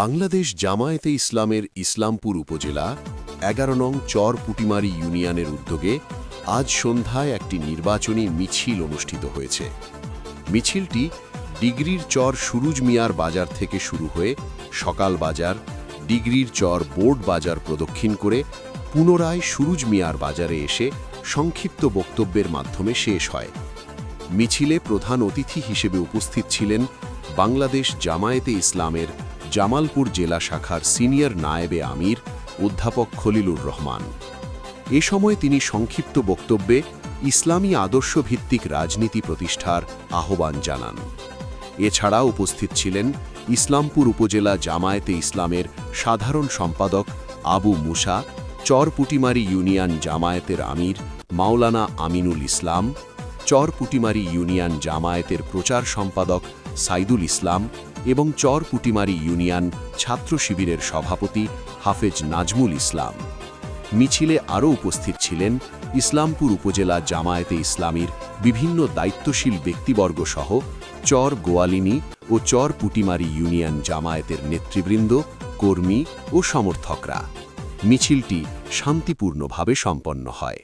বাংলাদেশ জামায়াতে ইসলামের ইসলামপুর উপজেলা, এগারো নং চর পুটিমারি ইউনিয়নের উদ্যোগে আজ সন্ধ্যায় একটি নির্বাচনী মিছিল অনুষ্ঠিত হয়েছে। মিছিলটি ডিগ্রির চর সুরুজ মিয়ার বাজার থেকে শুরু হয়ে সকাল বাজার, ডিগ্রির চর বোর্ড বাজার প্রদক্ষিণ করে পুনরায় সুরুজ মিয়ার বাজারে এসে সংক্ষিপ্ত বক্তব্যের মাধ্যমে শেষ হয়। মিছিলে প্রধান অতিথি হিসেবে উপস্থিত ছিলেন বাংলাদেশ জামায়াতে ইসলামের জামালপুর জেলা শাখার সিনিয়র নায়েবে আমির, অধ্যাপক খলিলুর রহমান। এ সময় তিনি সংক্ষিপ্ত বক্তব্যে ইসলামী আদর্শভিত্তিক রাজনীতি প্রতিষ্ঠার আহ্বান জানান। এছাড়া উপস্থিত ছিলেন ইসলামপুর উপজেলা জামায়াতে ইসলামের সাধারণ সম্পাদক আবু মুসা, চরপুটিমারি ইউনিয়ন জামায়াতের আমির মাওলানা আমিনুল ইসলাম, চরপুটিমারি ইউনিয়ন জামায়াতের প্রচার সম্পাদক সাইদুল ইসলাম এবং চরপুটিমারি ইউনিয়ন ছাত্র শিবিরের সভাপতি হাফেজ নাজমুল ইসলাম। মিছিলে আরও উপস্থিত ছিলেন ইসলামপুর উপজেলা জামায়াতে ইসলামীর বিভিন্ন দায়িত্বশীল ব্যক্তিবর্গ সহ চর গোয়ালিনী ও চর পুটিমারি ইউনিয়ন জামায়াতের নেতৃবৃন্দ, কর্মী ও সমর্থকরা। মিছিলটি শান্তিপূর্ণভাবে সম্পন্ন হয়।